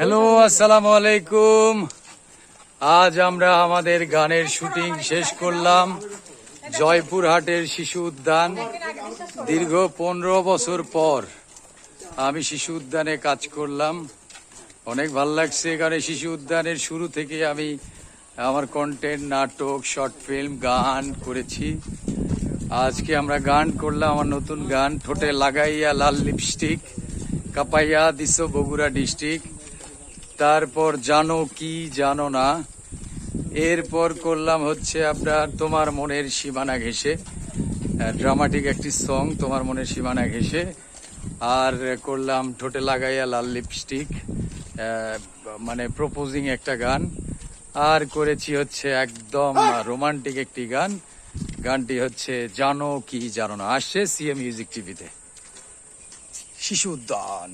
Hello আসসালামু আলাইকুম আজ আমরা আমাদের গানের শুটিং শেষ করলাম। জয়পুরহাটের শিশু উদ্যান। দীর্ঘ পনেরো বছর পর আমি শিশু উদ্যানে কাজ করলাম। অনেক ভালো লাগছে এখানে শিশু উদ্যানের শুরু থেকে আমি আমার কন্টেন্ট নাটক শর্ট ফিল্ম গান করেছি। আজকে আমরা গান করলাম, আমার নতুন গান, ঠোঁটে লাগাইয়া লাল লিপস্টিক কাপাইয়া দিস বগুড়া ডিস্ট্রিক্ট তারপর জানো কি জানো না? এরপর করলাম হচ্ছে আপনার তোমার মনের সীমানা ঘেসে ড্রামাটিক একটি সং তোমার মনের সীমানা ঘেসে আর করলাম ঠোঁটে লাগাইয়া লাল লিপস্টিক মানে প্রপোজিং একটা গান। আর করেছি হচ্ছে একদম রোমান্টিক একটি গান। গানটি হচ্ছে জানো কি জানো না। আসছে সিএম মিউজিক টিভিতে শিশু উদ্যান